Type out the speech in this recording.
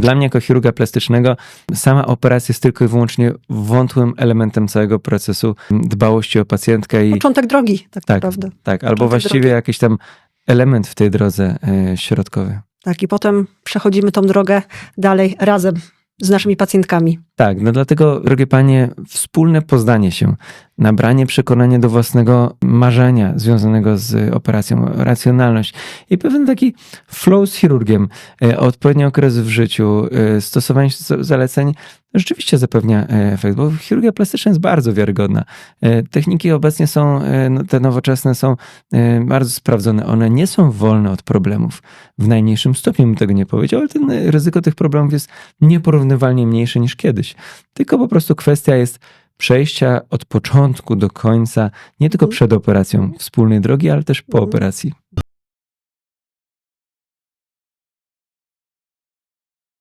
Dla mnie jako chirurga plastycznego sama operacja jest tylko i wyłącznie wątłym elementem całego procesu dbałości o pacjentkę i Początek drogi, tak, tak, naprawdę. tak albo Początek właściwie drogi. jakiś tam element w tej drodze e, środkowy. Tak, i potem przechodzimy tą drogę dalej razem z naszymi pacjentkami. Tak, no dlatego, drogie panie, wspólne poznanie się, nabranie przekonania do własnego marzenia związanego z operacją, racjonalność i pewien taki flow z chirurgiem, e, odpowiedni okres w życiu, e, stosowanie zaleceń rzeczywiście zapewnia e, efekt, bo chirurgia plastyczna jest bardzo wiarygodna. E, Techniki obecnie są, e, no, te nowoczesne są bardzo sprawdzone. One nie są wolne od problemów. W najmniejszym stopniu bym tego nie powiedział, ale ten, ryzyko tych problemów jest nieporównywalnie mniejsze niż kiedyś. Tylko po prostu kwestia jest przejścia od początku do końca, nie tylko Mhm. przed operacją wspólnej drogi, ale też po Mhm. operacji.